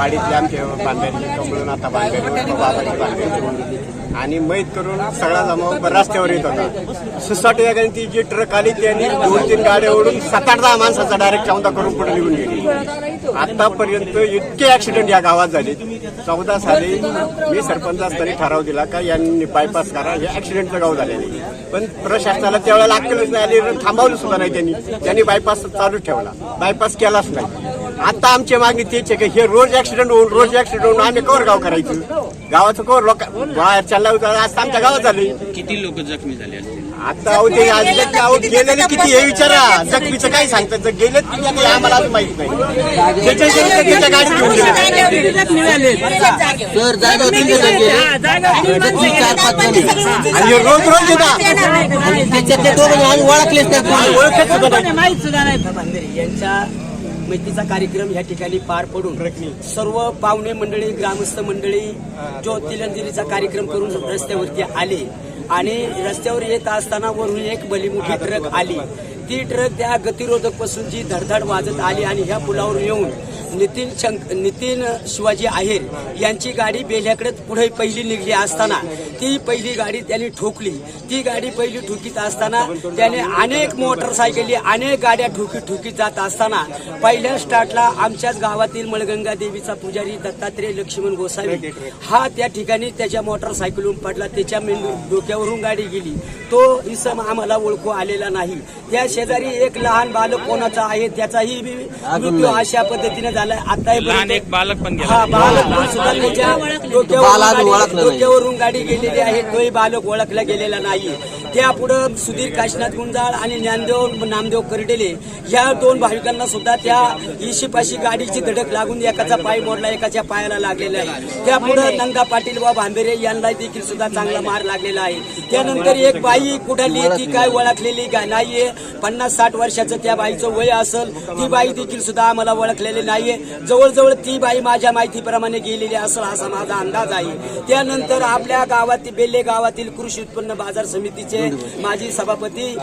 वाडीतले आमचे बांधायचे कमळून आता बांधायचे बाबाची बांधायचे आणि मैत करून सगळा जमा रस्त्यावर येत होता. सुसाट या ती जी ट्रक आली त्यांनी दोन तीन गाड्या ओढून सात आठ दहा माणसाचा डायरेक्ट चौदा करून पुढे निघून गेली. आतापर्यंत इतके ऍक्सिडेंट या गावात झाले. चौदा साली मी सरपंच असताना ठराव दिला का यांनी बायपास करा हे ऍक्सिडेंटचं गाव झालेलं पण प्रशासनाला त्यावेळेला अक्कलच नाही आली थांबवलं सुद्धा नाही त्यांनी. त्यांनी बायपास चालूच ठेवला. बायपास केलाच नाही. आता आमची मागणी तेच आहे की हे रोज ऍक्सिडेंट होऊन रोज ऍक्सिडेंट होऊन आम्ही कवर गाव करायचं. गावाचं कवर लोक बाहेर चालला होता आज आमच्या गावात झाले. किती लोक जखमी झाले असतील? आता अहो ते आज जे गावात गेलेले किती हे विचारा. जखमीचं काय सांगतात? जर गेलेत किती ते आम्हाला अजून माहीत नाही. ज्याच्या ज्याच्या त्याच्या गाडीत घेऊन गेले तर जागा तुमच्या गेले? चार पाच जण. आणि हे रोज रोज येतात त्याच्यातले दोघं आम्ही ओळखलेच नाही. कोणी. ओळखत सुद्धा नाही. माहीत सुद्धा नाही यांच्या मैत्रीचा कार्यक्रम या ठिकाणी पार पडून सर्व पाहुणे मंडळी ग्रामस्थ मंडळी जो तिलंजलीचा कार्यक्रम करून रस्त्यावरती आले. आणि रस्त्यावर येत असताना वरून एक भली मोठी ट्रक आली. ती ट्रक त्या गतिरोधकपासून जी धडधड वाजत आली आणि ह्या पुलावर येऊन नितीन शंक नितीन शिवाजी आहेर यांची गाडी बेल्याकडे पुढे पहिली निघली असताना ती पहिली गाडी त्यांनी ठोकली. ती गाडी पहिली ठोकीत असताना त्याने अनेक मोटरसायकली अनेक गाड्या ठोकीत ठोकीत जात असताना पहिल्या स्टार्टला आमच्याच गावातील मळगंगा देवीचा पुजारी दत्तात्रय लक्ष्मण गोसावी हा त्या ठिकाणी त्याच्या मोटरसायकलून पडला. त्याच्या मेंदू डोक्यावरून गाडी गेली. तो इसम आम्हाला ओळखू आलेला नाही. त्या शेजारी एक लहान बालक कोणाचा आहे त्याचाही बी मृत्यू अशा पद्धतीने झालाय. आता एक बालक पण गेला. हा बालक पण सुद्धा त्याच्या डोक्यावरून ओळखलं गाडी- नाही. डोक्यावरून गाडी गेलेली आहे तोही बालक ओळखला गेलेला नाही त्या पुढं सुधीर काशीनाथ गुंजाळ आणि ज्ञानदेव नामदेव करडेले या दोन भाविकांना सुद्धा त्या इशीपाशी गाडीची धडक लागून एकाचा पाय मोडला एकाच्या पायाला लागलेला आहे. त्या पुढं नंदा पाटील व भांबेरे यांना देखील सुद्धा चांगला मार लागलेला आहे. त्यानंतर एक बाई कुठली ती काय ओळखलेली का नाहीये पन्नास साठ वर्षाचं त्या बाईचं वय असेल ती बाई देखील सुद्धा आम्हाला ओळखलेली नाहीये. जवळजवळ ती बाई माझ्या माहितीप्रमाणे गेलेली असेल असा माझा अंदाज आहे. त्यानंतर आपल्या गावातील बेल्ले गावातील कृषी उत्पन्न बाजार समितीचे माजी सभापती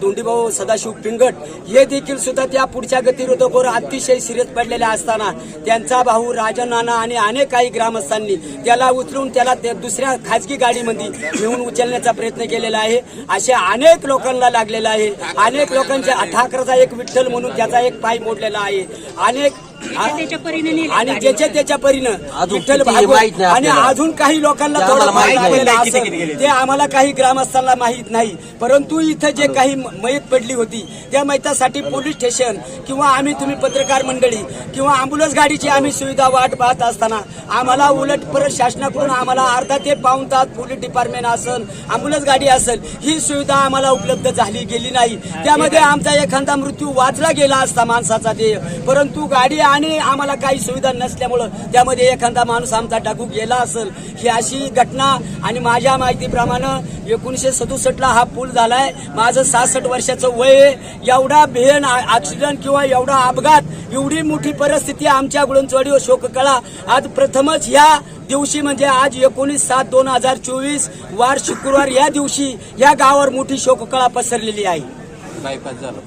धोंडीभाऊ सदाशिव पिंगट हे देखील सुद्धा त्या पुढच्या गतिरोधकावर अतिशय सिरियस पडलेले असताना त्यांचा भाऊ राजन नाना आणि अनेक काही ग्रामस्थांनी त्याला उचलून त्याला दुसऱ्या खाजगी गाडीमध्ये घेऊन उचलण्याचा प्रयत्न केलेला आहे. अशा अनेक लोकांना लागलेला आहे. अनेक लोकांच्या ठाकरचा एक विठ्ठल म्हणून त्याचा एक पाय मोडलेला आहे. अनेक आणि ज्याच्या त्याच्या परीनं अजून विठ्ठल किती भागवत माहीत नाही आणि आपल्याला. अजून काही लोकांना ते थोडं आम्हाला माहीत माहीत नाही. पडलेलं किती असेल. गेले. ते आम्हाला काही ग्रामस्थांना माहीत नाही परंतु इथं जे काही म- मयत पडली होती त्या मयतासाठी पोलीस स्टेशन किंवा आम्ही तुम्ही पत्रकार मंडळी किंवा अँब्युलन्स गाडीची आम्ही सुविधा वाट पाहत असताना आम्हाला उलट परत शासनाकडून आम्हाला अर्धा ते पाऊन तास पोलीस डिपार्टमेंट असेल अँब्युलन्स गाडी असेल ही सुविधा आम्हाला उपलब्ध झाली गेली नाही त्यामध्ये आमचा एखादा मृत्यू वाचला गेला असता माणसाचा ते परंतु गाडी आणि आम्हाला काही सुविधा नसल्यामुळं त्यामध्ये एखादा माणूस आमचा टाकू गेला असेल ही अशी घटना. आणि माझ्या माहितीप्रमाणे एकोणीसशे सदुसष्टला हा पूल झालाय. माझं सहासष्ट वर्षाचं वय आहे. एवढा भेन ऍक्सिडेंट किंवा एवढा अपघात एवढी मोठी परिस्थिती आमच्या गुळंचवाडी व शोककळा. आज प्रथमच या दिवशी म्हणजे आज एकोणीस सात दोन हजार चोवीस वार शुक्रवार या दिवशी या गावावर मोठी शोककळा पसरलेली आहे. बायपास झालं.